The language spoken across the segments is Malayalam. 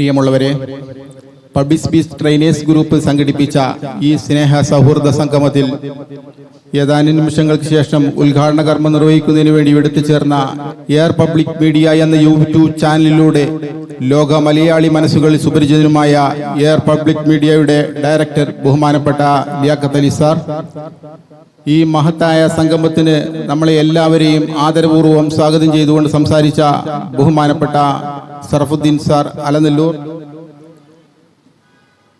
പ്രിയമുള്ളവരെ പബ്ലിക് സ്പീച്ച് ട്രെയിനേഴ്സ് ഗ്രൂപ്പ് സംഘടിപ്പിച്ച ഈ സ്നേഹ സൗഹൃദ സംഗമത്തിൽ ഏതാനും നിമിഷങ്ങൾക്ക് ശേഷം ഉദ്ഘാടന കർമ്മം നിർവഹിക്കുന്നതിന് വേണ്ടി എടുത്തു ചേർന്ന എയർ പബ്ലിക് മീഡിയ എന്ന യൂട്യൂബ് ചാനലിലൂടെ ലോക മലയാളി മനസ്സുകളിൽ സുപരിചിതനുമായ എയർ പബ്ലിക് മീഡിയയുടെ ഡയറക്ടർ ബഹുമാനപ്പെട്ട ലിയാഖത്ത് അലി സാർ ഈ മഹത്തായ സംഗമത്തിന് നമ്മളെ എല്ലാവരെയും ആദരപൂർവം സ്വാഗതം ചെയ്തുകൊണ്ട് സംസാരിച്ച ബഹുമാനപ്പെട്ട സർഫുദ്ദീൻ സാർ അലനല്ലൂർ.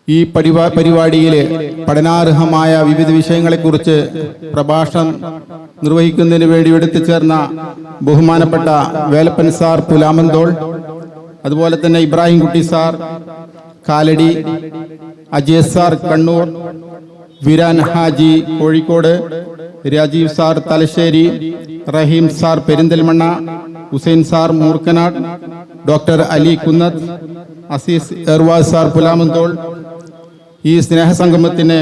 ഈ പരിപാ പരിപാടിയിൽ പഠനാർഹമായ വിവിധ വിഷയങ്ങളെക്കുറിച്ച് പ്രഭാഷണം നിർവഹിക്കുന്നതിന് വേണ്ടി എടുത്തു ചേർന്ന ബഹുമാനപ്പെട്ട വേലപ്പൻ സാർ പുലാമന്തോൾ അതുപോലെ തന്നെ Ibrahim Kutty sir Kalady Ajay sir Kannur Viran Haji Kozhikode Rajeev sir Thalassery Raheem sir Perinthalmanna Hussain sir Moorkanad doctor Ali Kunnath Azeez Ervas sir Pulamanthole. ഈ സ്നേഹസംഗമത്തിന്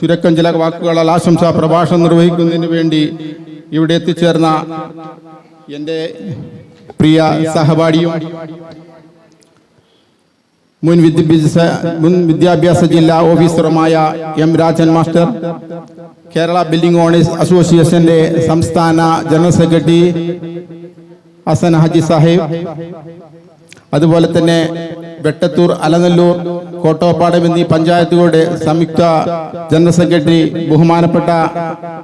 ചുരുക്കം ചില വാക്കുകളാൽ ആശംസാ പ്രഭാഷണം നിർവഹിക്കുന്നതിന് വേണ്ടി ഇവിടെ എത്തിച്ചേർന്ന എന്റെ പ്രിയ സഹപാഠിയും മുൻ വിദ്യാഭ്യാസ മുൻ വിദ്യാഭ്യാസ ജില്ലാ ഓഫീസറുമായ M Rajan master Kerala building owners അസോസിയേഷന്റെ സംസ്ഥാന ജനറൽ സെക്രട്ടറി ഹസൻ ഹജി സാഹിബ് അതുപോലെ തന്നെ വെട്ടത്തൂർ അലനല്ലൂർ കോട്ടോപ്പാടം എന്നീ പഞ്ചായത്തുകളുടെ സംയുക്ത ജനറൽ സെക്രട്ടറി ബഹുമാനപ്പെട്ട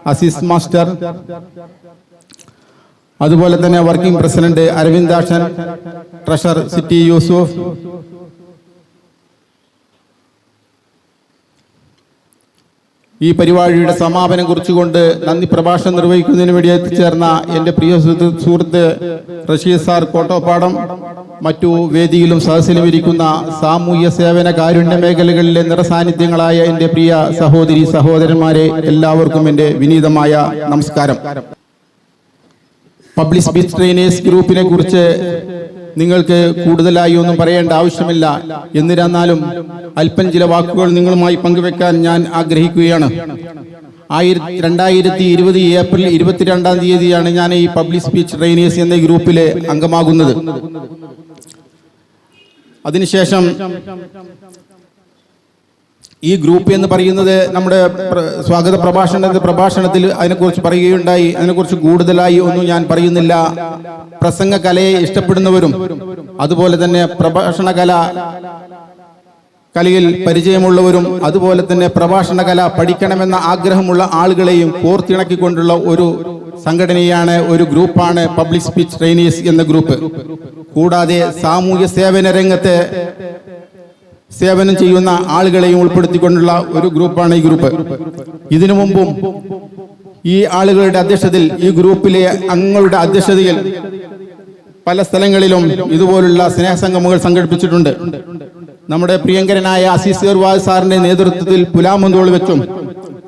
അസീസ് മാസ്റ്റർ അതുപോലെ തന്നെ working president Aravindakshan treasurer city Yusuf ഈ പരിപാടിയുടെ സമാപനം കുറിച്ചുകൊണ്ട് നന്ദി പ്രഭാഷണം നിർവഹിക്കുന്നതിന് വേണ്ടി എത്തിച്ചേർന്ന എന്റെ പ്രിയ സുഹൃത്ത് റഷീദ് സാർ കോട്ടോപ്പാടം മറ്റു വേദിയിലും സദസ്സിലും ഇരിക്കുന്ന സാമൂഹ്യ സേവന കാരുണ്യ മേഖലകളിലെ നിറസാന്നിധ്യങ്ങളായ എന്റെ പ്രിയ സഹോദരി സഹോദരന്മാരെ എല്ലാവർക്കും എന്റെ വിനീതമായ നമസ്കാരം. പബ്ലിക് സ്പീച്ച് ട്രെയിനേഴ്സ് ഗ്രൂപ്പിനെ കുറിച്ച് നിങ്ങൾക്ക് കൂടുതലായി ഒന്നും പറയേണ്ട ആവശ്യമില്ല. എന്നിരുന്നാലും അല്പം ചില വാക്കുകൾ നിങ്ങളുമായി പങ്കുവെക്കാൻ ഞാൻ ആഗ്രഹിക്കുകയാണ്. ആയിരത്തി രണ്ടായിരത്തി ഇരുപത് ഏപ്രിൽ ഇരുപത്തിരണ്ടാം തീയതിയാണ് ഞാൻ ഈ പബ്ലിക് സ്പീച്ച് ട്രെയിനേഴ്സ് എന്ന ഗ്രൂപ്പിലെ അംഗമാകുന്നത്. അതിനുശേഷം ഈ ഗ്രൂപ്പ് എന്ന് പറയുന്നത് നമ്മുടെ സ്വാഗത പ്രഭാഷണ പ്രഭാഷണത്തിൽ അതിനെക്കുറിച്ച് പറയുകയുണ്ടായി. അതിനെക്കുറിച്ച് കൂടുതലായി ഒന്നും ഞാൻ പറയുന്നില്ല. പ്രസംഗ കലയെ ഇഷ്ടപ്പെടുന്നവരും അതുപോലെ തന്നെ പ്രഭാഷണ കല കലയിൽ പരിചയമുള്ളവരും അതുപോലെ തന്നെ പ്രഭാഷണ കല പഠിക്കണമെന്ന ആഗ്രഹമുള്ള ആളുകളെയും കോർത്തിണക്കിക്കൊണ്ടുള്ള ഒരു സംഘടനയാണ് ഒരു ഗ്രൂപ്പാണ് പബ്ലിക് സ്പീച്ച് ട്രെയിനേഴ്സ് എന്ന ഗ്രൂപ്പ്. കൂടാതെ സാമൂഹ്യ സേവന രംഗത്തെ സേവനം ചെയ്യുന്ന ആളുകളെയും ഉൾപ്പെടുത്തിക്കൊണ്ടുള്ള ഒരു ഗ്രൂപ്പാണ് ഈ ഗ്രൂപ്പ്. ഇതിനു മുമ്പും ഈ ആളുകളുടെ അധ്യക്ഷതയിൽ ഈ ഗ്രൂപ്പിലെ അംഗങ്ങളുടെ അധ്യക്ഷതയിൽ പല സ്ഥലങ്ങളിലും ഇതുപോലുള്ള സ്നേഹസംഗമങ്ങൾ സംഘടിപ്പിച്ചിട്ടുണ്ട്. നമ്മുടെ പ്രിയങ്കരനായ അസീസ് ഗർവാദ് സാറിന്റെ നേതൃത്വത്തിൽ പുലാമന്തോൾ വെച്ചും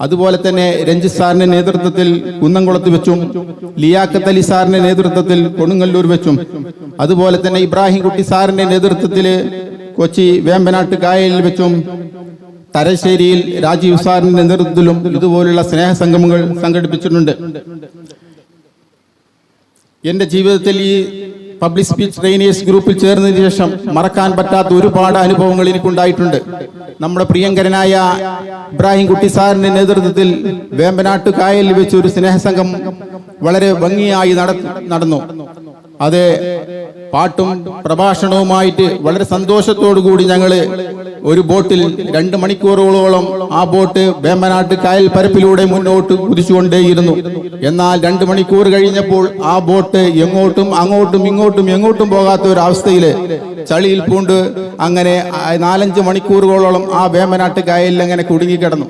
അതുപോലെ തന്നെ രഞ്ജിത് സാറിന്റെ നേതൃത്വത്തിൽ കുന്നംകുളത്ത് വെച്ചും ലിയാഖത്ത് അലി സാറിന്റെ നേതൃത്വത്തിൽ കൊടുങ്ങല്ലൂർ വെച്ചും അതുപോലെ തന്നെ ഇബ്രാഹിം കുട്ടി സാറിന്റെ നേതൃത്വത്തിൽ കൊച്ചി വേമ്പനാട്ട് കായലിൽ വെച്ചും തലശ്ശേരിയിൽ രാജീവ് സാറിന്റെ നേതൃത്വത്തിലും ഇതുപോലുള്ള സ്നേഹ സംഗമങ്ങൾ സംഘടിപ്പിച്ചിട്ടുണ്ട്. എന്റെ ജീവിതത്തിൽ ഈ പബ്ലിക് സ്പീച്ച് ട്രെയിനേഴ്സ് ഗ്രൂപ്പിൽ ചേർന്നതിന് ശേഷം മറക്കാൻ പറ്റാത്ത ഒരുപാട് അനുഭവങ്ങൾ എനിക്കുണ്ടായിട്ടുണ്ട്. നമ്മുടെ പ്രിയങ്കരനായ ഇബ്രാഹിം കുട്ടി സാറിന്റെ നേതൃത്വത്തിൽ വേമ്പനാട്ട് കായലിൽ വെച്ച് ഒരു സ്നേഹസംഘം വളരെ ഭംഗിയായി നടന്നു. അത് പാട്ടും പ്രഭാഷണവുമായിട്ട് വളരെ സന്തോഷത്തോടു കൂടി ഞങ്ങൾ ഒരു ബോട്ടിൽ രണ്ട് മണിക്കൂറുകളോളം ആ ബോട്ട് വേമ്പനാട്ട് കായൽ പരപ്പിലൂടെ മുന്നോട്ട് കുതിച്ചുകൊണ്ടേയിരുന്നു. എന്നാൽ രണ്ട് മണിക്കൂർ കഴിഞ്ഞപ്പോൾ ആ ബോട്ട് എങ്ങോട്ടും അങ്ങോട്ടും ഇങ്ങോട്ടും എങ്ങോട്ടും പോകാത്ത ഒരു അവസ്ഥയിൽ ചളിയിൽ പൂണ്ട് അങ്ങനെ നാലഞ്ച് മണിക്കൂറുകളോളം ആ വേമ്പനാട്ട് കായലിൽ അങ്ങനെ കുടുങ്ങിക്കിടന്നു.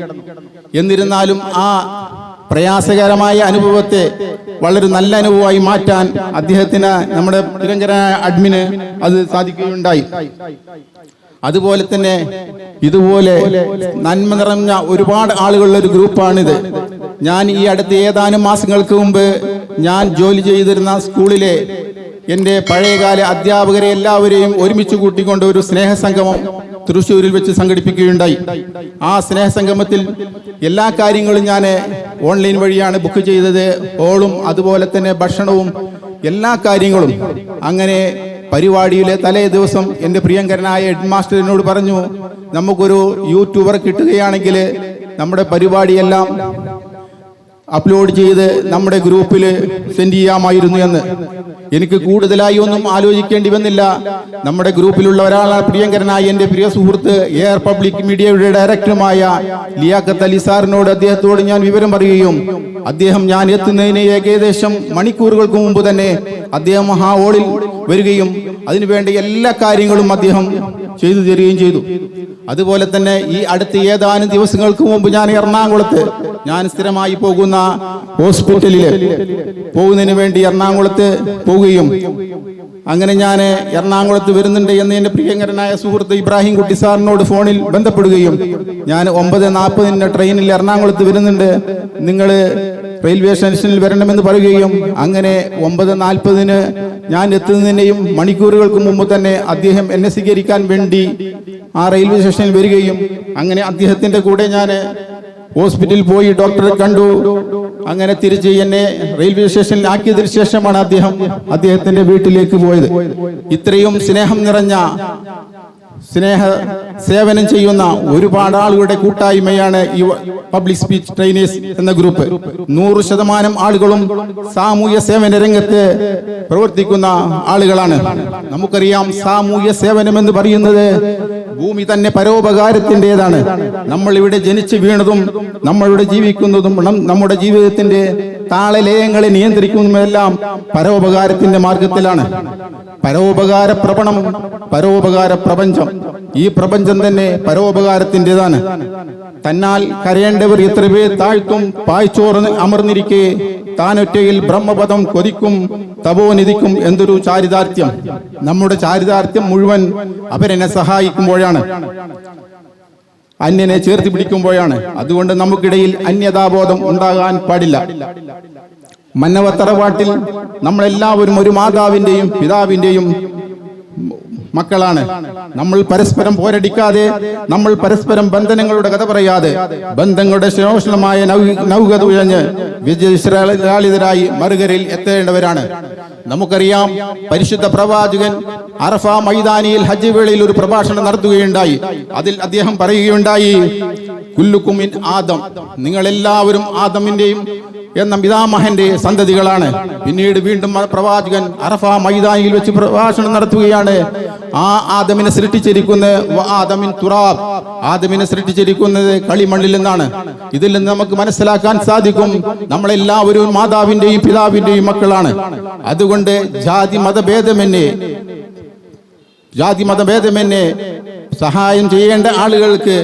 എന്നിരുന്നാലും ആ പ്രയാസകരമായ അനുഭവത്തെ വളരെ നല്ല അനുഭവമായി മാറ്റാൻ അദ്ദേഹത്തിന് നമ്മുടെ നിരഞ്ജനായ അഡ്മിന് അത് സാധിക്കുകയുണ്ടായി. അതുപോലെ തന്നെ ഇതുപോലെ നന്മ നിറഞ്ഞ ഒരുപാട് ആളുകളുള്ള ഒരു ഗ്രൂപ്പാണിത്. ഞാൻ ഈ അടുത്ത ഏതാനും മാസങ്ങൾക്ക് മുമ്പ് ഞാൻ ജോലി ചെയ്തിരുന്ന സ്കൂളിലെ എന്റെ പഴയകാല അധ്യാപകരെ എല്ലാവരെയും ഒരുമിച്ച് കൂട്ടിക്കൊണ്ട് ഒരു സ്നേഹസംഗമം തൃശ്ശൂരിൽ വെച്ച് സംഘടിപ്പിക്കുകയുണ്ടായി. ആ സ്നേഹസംഗമത്തിൽ എല്ലാ കാര്യങ്ങളും ഞാൻ ഓൺലൈൻ വഴിയാണ് ബുക്ക് ചെയ്തത്. ഹോളും അതുപോലെ തന്നെ ഭക്ഷണവും എല്ലാ കാര്യങ്ങളും അങ്ങനെ പരിപാടിയിലെ തലേ ദിവസം എന്റെ പ്രിയങ്കരനായ ഹെഡ് മാസ്റ്റർ എന്നോട് പറഞ്ഞു നമുക്കൊരു യൂട്യൂബർ കിട്ടുകയാണെങ്കിൽ നമ്മുടെ പരിപാടിയെല്ലാം അപ്ലോഡ് ചെയ്ത് നമ്മുടെ ഗ്രൂപ്പിൽ സെൻഡ് ചെയ്യാമായിരുന്നു എന്ന്. എനിക്ക് കൂടുതലായി ഒന്നും ആലോചിക്കേണ്ടി വന്നില്ല നമ്മുടെ ഗ്രൂപ്പിലുള്ള ഒരാളാണ് പ്രിയങ്കരനായ എന്റെ പ്രിയ സുഹൃത്ത് എയർ പബ്ലിക് മീഡിയയുടെ ഡയറക്ടറുമായ ലിയാഖത്ത് അലി സാറിനോട് അദ്ദേഹത്തോട് ഞാൻ വിവരം പറയുകയും അദ്ദേഹം ഞാൻ എത്തുന്നതിന് ഏകദേശം മണിക്കൂറുകൾക്ക് മുമ്പ് തന്നെ അദ്ദേഹം ആ ഹോളിൽ വരികയും അതിനുവേണ്ട എല്ലാ കാര്യങ്ങളും അദ്ദേഹം ചെയ്തു തരികയും ചെയ്തു. അതുപോലെ തന്നെ ഈ അടുത്ത ഏതാനും ദിവസങ്ങൾക്ക് മുമ്പ് ഞാൻ എറണാകുളത്ത് ഞാൻ സ്ഥിരമായി പോകുന്ന ഹോസ്പിറ്റലിൽ പോകുന്നതിന് വേണ്ടി എറണാകുളത്ത് പോവുകയും അങ്ങനെ ഞാൻ എറണാകുളത്ത് വരുന്നുണ്ട് എന്ന് എന്റെ പ്രിയങ്കരനായ സുഹൃത്ത് ഇബ്രാഹിം കുട്ടി സാറിനോട് ഫോണിൽ ബന്ധപ്പെടുകയും ഞാൻ ഒമ്പത് നാൽപ്പതിന് ട്രെയിനിൽ എറണാകുളത്ത് വരുന്നുണ്ട്. നിങ്ങൾ റെയിൽവേ സ്റ്റേഷനിൽ വരണമെന്ന് പറയുകയും അങ്ങനെ ഒമ്പത് നാൽപ്പതിന് ഞാൻ എത്തുന്നതിനെയും മണിക്കൂറുകൾക്ക് മുമ്പ് തന്നെ അദ്ദേഹം എന്നെ സ്വീകരിക്കാൻ വേണ്ടി ആ റെയിൽവേ സ്റ്റേഷനിൽ വരികയും അങ്ങനെ അദ്ദേഹത്തിന്റെ കൂടെ ഞാൻ ഹോസ്പിറ്റലിൽ പോയി ഡോക്ടറെ കണ്ടു. അങ്ങനെ തിരിച്ച് എന്നെ റെയിൽവേ സ്റ്റേഷനിൽ ആക്കിയതിനു ശേഷമാണ് അദ്ദേഹം അദ്ദേഹത്തിന്റെ വീട്ടിലേക്ക് പോയത്. ഇത്രയും സ്നേഹം നിറഞ്ഞ സ്നേഹ സേവനം ചെയ്യുന്ന ഒരുപാട് ആളുകളുടെ കൂട്ടായ്മയാണ് ഈ പബ്ലിക് സ്പീച്ച് ട്രെയിനേഴ്സ് എന്ന ഗ്രൂപ്പ്. നൂറ് ശതമാനം ആളുകളും സാമൂഹ്യ സേവന രംഗത്ത് പ്രവർത്തിക്കുന്ന ആളുകളാണ്. നമുക്കറിയാം സാമൂഹ്യ സേവനം എന്ന് പറയുന്നത് ഭൂമി തന്നെ പരോപകാരത്തിന്റെതാണ്. നമ്മൾ ഇവിടെ ജനിച്ചു വീണതും നമ്മളിവിടെ ജീവിക്കുന്നതും നമ്മുടെ ജീവിതത്തിന്റെ താളലയങ്ങളെ നിയന്ത്രിക്കുന്നതുമെല്ലാം പരോപകാരത്തിന്റെ മാർഗത്തിലാണ്. പരോപകാര പ്രവണം പരോപകാര പ്രപഞ്ചം. ഈ പ്രപഞ്ചം തന്നെ പരോപകാരത്തിന്റെതാണ്. തന്നാൽ കരയേണ്ടവർ എത്ര പേർ താഴ്ത്തും പായ്ച്ചോറ് അമർന്നിരിക്കെ താനൊറ്റയിൽ ബ്രഹ്മപദം കൊതിക്കും തപോനിധിക്കും എന്തൊരു ചാരിതാർത്ഥ്യം. നമ്മുടെ ചാരിതാർത്ഥ്യം മുഴുവൻ അവരെന്നെ സഹായിക്കുമ്പോഴാണ്. അന്യനെ ചേർത്ത് പിടിക്കുമ്പോഴാണ്. അതുകൊണ്ട് നമുക്കിടയിൽ അന്യതാബോധം ഉണ്ടാകാൻ പാടില്ല. മന്നവ തറവാട്ടിൽ നമ്മളെല്ലാവരും ഒരു മാതാവിന്റെയും പിതാവിന്റെയും മക്കളാണ്. നമ്മൾ പരസ്പരം പോരടിക്കാതെ നമ്മൾ പരസ്പരം ബന്ധനങ്ങളുടെ കഥ പറയാതെ ബന്ധങ്ങളുടെ ശോഷണമായ നൗകത നൗക തുഴഞ്ഞ് വിജയശ്രാളിതരായി മറുകരയിൽ എത്തേണ്ടവരാണ്. നമുക്കറിയാം പരിശുദ്ധ പ്രവാചകൻ അറഫ മൈതാനിയിൽ ഹജ്ജ് വേളയിൽ ഒരു പ്രഭാഷണം നടത്തുകയുണ്ടായി. അതിൽ അദ്ദേഹം പറയുകയുണ്ടായി കുല്ലുക്കുമിൻ ആദം. നിങ്ങളെല്ലാവരും ആദമിന്റെയും എന്ന പിതാമഹന്റെ സന്തതികളാണ്. പിന്നീട് വീണ്ടും പ്രവാചകൻ അറഫ മൈതാനിയിൽ വെച്ച് പ്രഭാഷണം നടത്തുകയാണ്. ആ ആദമിനെ സൃഷ്ടിച്ചിരിക്കുന്നത് ആദമിൻ തുറാബ്. ആദമിനെ സൃഷ്ടിച്ചിരിക്കുന്നത് കളിമണ്ണിൽ നിന്നാണ്. ഇതിൽ നിന്ന് നമുക്ക് മനസ്സിലാക്കാൻ സാധിക്കും നമ്മളെല്ലാവരും മാതാവിന്റെയും പിതാവിന്റെയും മക്കളാണ്. അതുകൊണ്ട് ജാതി മതഭേദമെന്നെ ജാതി മതഭേദമെന്നെ സഹായം ചെയ്യേണ്ട ആളുകൾക്ക്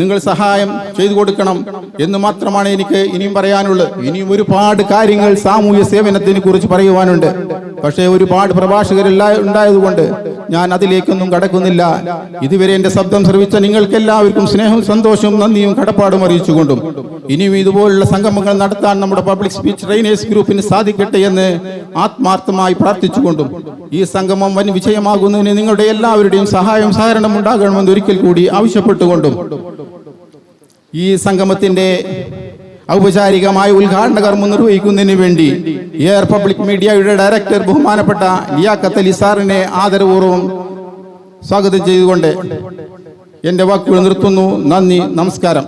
നിങ്ങൾ സഹായം ചെയ്തു കൊടുക്കണം എന്ന് മാത്രമാണ് എനിക്ക് ഇനിയും പറയാനുള്ളത്. ഇനിയും ഒരുപാട് കാര്യങ്ങൾ സാമൂഹ്യ സേവനത്തിനെ കുറിച്ച് പറയുവാനുണ്ട്. പക്ഷേ ഒരുപാട് പ്രഭാഷകരെല്ലാം ഉണ്ടായതുകൊണ്ട് ഞാൻ അതിലേക്കൊന്നും കടക്കുന്നില്ല. ഇതുവരെ എന്റെ ശബ്ദം ശ്രവിച്ച നിങ്ങൾക്ക് എല്ലാവർക്കും സ്നേഹവും സന്തോഷവും നന്ദിയും കടപ്പാടും അറിയിച്ചുകൊണ്ടും ഇനിയും ഇതുപോലുള്ള സംഗമങ്ങൾ നടത്താൻ നമ്മുടെ പബ്ലിക് സ്പീച്ച് ട്രെയിനേഴ്സ് ഗ്രൂപ്പിന് സാധിക്കട്ടെ എന്ന് ആത്മാർത്ഥമായി പ്രാർത്ഥിച്ചുകൊണ്ടും ഈ സംഗമം വൻ വിജയമാകുന്നതിന് നിങ്ങളുടെ എല്ലാവരുടെയും സഹായം സഹകരണം ഉണ്ടാകണമെന്ന് ഒരിക്കൽ കൂടി ആവശ്യപ്പെട്ടുകൊണ്ടും ഈ സംഗമത്തിന്റെ ഔപചാരികമായ ഉദ്ഘാടന കർമ്മം നിർവഹിക്കുന്നതിന് വേണ്ടി എയർ പബ്ലിക് മീഡിയയുടെ ഡയറക്ടർ ബഹുമാനപ്പെട്ട ലിയാഖത്ത് അലി സാറിനെ ആദരപൂർവം സ്വാഗതം ചെയ്തുകൊണ്ട് എന്റെ വാക്കുകൾ നിർത്തുന്നു. നന്ദി നമസ്കാരം.